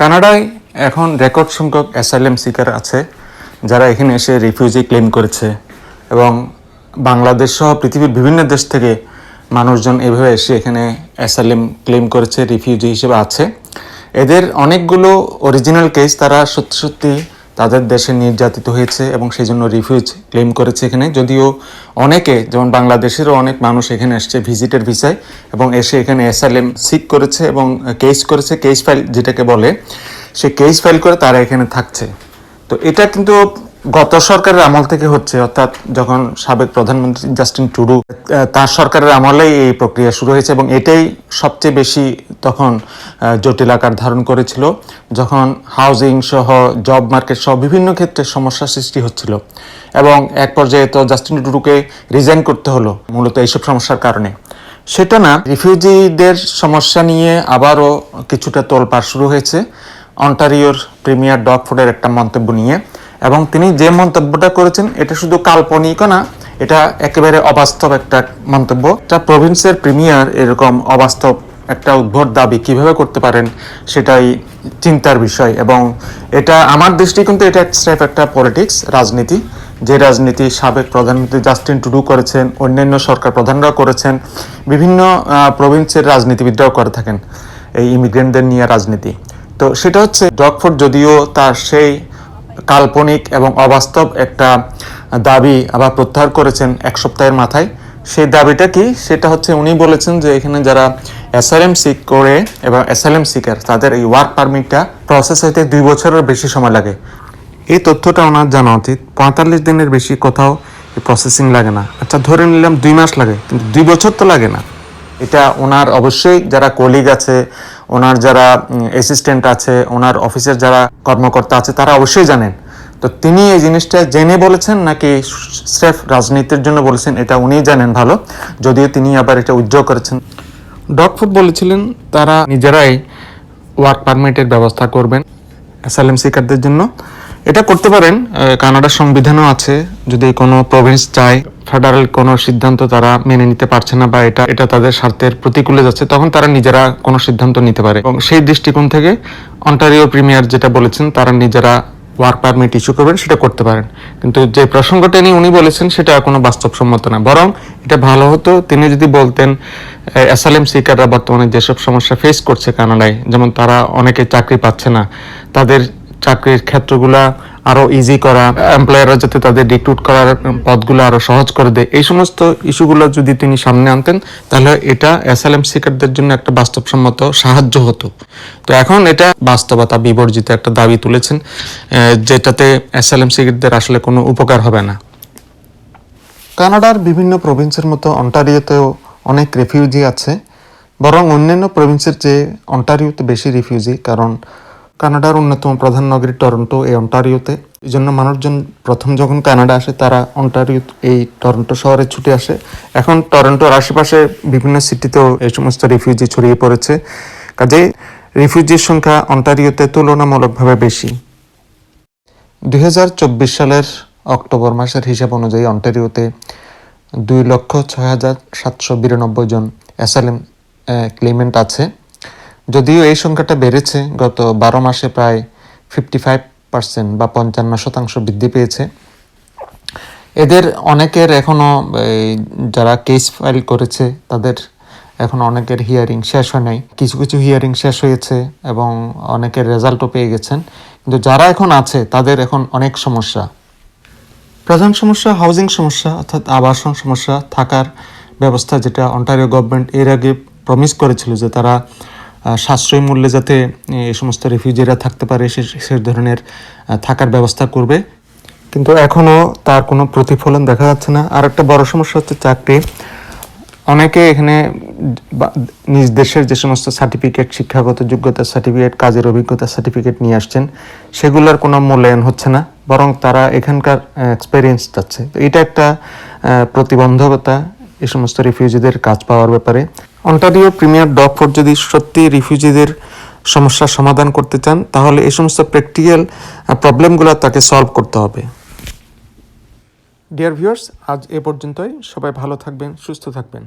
কানাডায় এখন রেকর্ড সংখ্যক অ্যাসাইলেম সিকার আছে, যারা এখানে এসে রিফিউজি ক্লেম করেছে এবং বাংলাদেশ সহ পৃথিবীর বিভিন্ন দেশ থেকে মানুষজন এভাবে এসে এখানে অ্যাসাইলেম ক্লেম করেছে রিফিউজি হিসেবে আছে। এদের অনেকগুলো অরিজিনাল কেস তারা সত্যি সত্যি তাদের দেশে নির্যাতিত হয়েছে এবং সেই জন্য রিফিউজ ক্লেম করেছে এখানে। যদিও অনেকে, যেমন বাংলাদেশেরও অনেক মানুষ এখানে এসছে ভিজিটের ভিসায় এবং এসে এখানে এসএলএম সিক করেছে এবং কেস করেছে। কেস ফাইল যেটাকে বলে, সে কেস ফাইল করে তারা এখানে থাকছে। তো এটা কিন্তু গত সরকারের আমল থেকে হচ্ছে, অর্থাৎ যখন সাবেক প্রধানমন্ত্রী জাস্টিন টুডু তার সরকারের আমলেই এই প্রক্রিয়া শুরু হয়েছে এবং এটাই সবচেয়ে বেশি তখন জটিল আকার ধারণ করেছিল। যখন হাউজিং সহ জব মার্কেট সহ বিভিন্ন ক্ষেত্রে সমস্যা সৃষ্টি হচ্ছিল এবং এক পর্যায়ে তো জাস্টিন টুডুকে রিজাইন করতে হলো মূলত এইসব সমস্যার কারণে। সেটা না রিফিউজিদের সমস্যা নিয়ে আবারও কিছুটা তোলপাড় শুরু হয়েছে। অন্টারিওর প্রিমিয়ার ডগফুডের একটা মন্তব্য নিয়ে এবং তিনি যে মন্তব্যটা করেছেন, এটা শুধু কাল্পনিকও না, এটা একেবারে অবাস্তব একটা মন্তব্য। এটা প্রভিন্সের প্রিমিয়ার এরকম অবাস্তব একটা উদ্ভট দাবি কীভাবে করতে পারেন, সেটাই চিন্তার বিষয়। এবং এটা আমার দৃষ্টিকোণে এটা স্রেফ একটা পলিটিক্স রাজনীতি। যে রাজনীতি সাবেক প্রধানমন্ত্রী জাস্টিন টুডু করেছেন, অন্যান্য সরকার প্রধানরাও করেছেন, বিভিন্ন প্রভিন্সের রাজনীতিবিদরাও করে থাকেন, এই ইমিগ্রেন্টদের নিয়ে রাজনীতি। তো সেটা হচ্ছে ডগফোর্ড যদিও তার সেই কাল্পনিক এবং অবাস্তব একটা দাবি আবার প্রত্যাহার করেছেন এক সপ্তাহের মাথায়। সেই দাবিটা কি? সেটা হচ্ছে উনি বলেছেন যে এখানে যারা অ্যাসাইলেম সিক করে এবং অ্যাসাইলেম সিকার তাদের এই ওয়ার্ক পারমিটটা প্রসেস হইতে দুই বছরের বেশি সময় লাগে। এই তথ্যটা ওনার জানা উচিত পঁয়তাল্লিশ দিনের বেশি কোথাও প্রসেসিং লাগে না। আচ্ছা ধরে নিলাম দুই মাস লাগে, কিন্তু দুই বছর তো লাগে না। এটা ওনার অবশ্যই যারা কলিগ আছে ওনার যারা অ্যাসিস্ট্যান্ট আছে ওনার অফিসের যারা কর্মকর্তা আছে তারা অবশ্যই জানেন। তো তিনি এই জিনিসটা জেনে বলেছেন নাকি স্রেফ রাজনীতির জন্য বলেছেন এটা উনিই জানেন ভালো। যদিও তিনি আবার এটা উজ্জ্বল করেছেন। ডগফুড বলেছিলেন তারা নিজেরাই ওয়ার্ক পারমিটের ব্যবস্থা করবেন অ্যাসাইলাম সিকারদের জন্য। এটা করতে পারেন। কানাডার সংবিধানও আছে। যদি কোনো প্রভিন্স চায় ফেডারেল কোনো সিদ্ধান্ত তারা মেনে নিতে পারছে না বা এটা এটা তাদের স্বার্থের প্রতিকূলে যাচ্ছে, তখন তারা নিজেরা কোনো সিদ্ধান্ত নিতে পারে। এবং সেই দৃষ্টিকোণ থেকে অন্টারিও প্রিমিয়ার যেটা বলেছেন, তারা নিজেরা ওয়ার্ক পারমিট ইস্যু করবেন, সেটা করতে পারেন। কিন্তু যে প্রসঙ্গটা নিয়ে উনি বলেছেন, সেটা কোনো বাস্তবসম্মত না। বরং এটা ভালো হতো, তিনি যদি বলতেন অ্যাসালেম সিকাররা বর্তমানে যেসব সমস্যা ফেস করছে কানাডায়, যেমন তারা অনেকে চাকরি পাচ্ছে না, তাদের চাকরির ক্ষেত্রগুলা আরও ইজি করা এমপ্লয়াররা যাতে তাদের রিক্রুট করার পথগুলো আরও সহজ করে দেয়। এই সমস্ত ইস্যুগুলো যদি তিনি সামনে আনতেন, তাহলে এটা অ্যাসালেম সিকারদের জন্য একটা বাস্তবসম্মত সাহায্য হতো। তো এখন এটা বাস্তবতা বিবর্জিত একটা দাবি তুলেছেন যেটাতে অ্যাসালেম সিকারদের আসলে কোনো উপকার হবে না। কানাডার বিভিন্ন প্রভিন্সের মতো অন্টারিওতেও অনেক রেফিউজি আছে, বরং অন্যান্য প্রভিন্সের চেয়ে অন্টারিওতে বেশি রিফিউজি কারণ কানাডার অন্যতম প্রধান নগরী টরন্টো, এই অন্টারিওতে। এই জন্য মানুষজন প্রথম যখন কানাডা আসে, তারা অন্টারিও এই টরন্টো শহরে ছুটে আসে। এখন টরন্টোর আশেপাশে বিভিন্ন সিটিতেও এই সমস্ত রিফিউজি ছড়িয়ে পড়েছে। কাজে রিফিউজির সংখ্যা অন্টারিওতে তুলনামূলকভাবে বেশি। দু হাজার চব্বিশ সালের অক্টোবর মাসের হিসাব অনুযায়ী অন্টারিওতে দুই লক্ষ ছয় হাজার সাতশো বিরানব্বই জন অ্যাসাইলেম ক্লেমেন্ট আছে। যদিও এই সংখ্যাটা বেড়েছে, গত বারো মাসে প্রায় ফিফটি ফাইভ পার্সেন্ট বা পঞ্চান্ন শতাংশ বৃদ্ধি পেয়েছে। এদের অনেকের এখনও যারা কেস ফাইল করেছে, তাদের এখন অনেকের হিয়ারিং শেষ হয় নাই। কিছু কিছু হিয়ারিং শেষ হয়েছে এবং অনেকের রেজাল্টও পেয়ে গেছেন। কিন্তু যারা এখন আছে, তাদের এখন অনেক সমস্যা। প্রধান সমস্যা হাউজিং সমস্যা, অর্থাৎ আবাসন সমস্যা, থাকার ব্যবস্থা যেটা অন্টারিও গভর্নমেন্ট এর আগে প্রমিস করেছিল যে তারা সাশ্রয়ী মূল্যে যাতে এই সমস্ত রিফিউজিরা থাকতে পারে, সে সে ধরনের থাকার ব্যবস্থা করবে। কিন্তু এখনও তার কোনো প্রতিফলন দেখা যাচ্ছে না। আর একটা বড় সমস্যা হচ্ছে চাকরি। অনেকে এখানে নিজ দেশের যে সমস্ত সার্টিফিকেট, শিক্ষাগত যোগ্যতা সার্টিফিকেট, কাজের অভিজ্ঞতা সার্টিফিকেট নিয়ে আসছেন, সেগুলোর কোনো মূল্যায়ন হচ্ছে না, বরং তারা এখানকার এক্সপেরিয়েন্স চাচ্ছে। এটা একটা প্রতিবন্ধকতা এই সমস্ত রিফিউজিদের কাজ পাওয়ার ব্যাপারে। অন্টারিও প্রিমিয়ার ডকফোর্ড যদি সত্যি রিফিউজিদের সমস্যা সমাধান করতে চান, তাহলে এই সমস্ত প্র্যাকটিক্যাল প্রবলেমগুলো তাকে সলভ করতে হবে। ডিয়ার ভিউয়ার্স, আজ এ পর্যন্তই। সবাই ভালো থাকবেন, সুস্থ থাকবেন।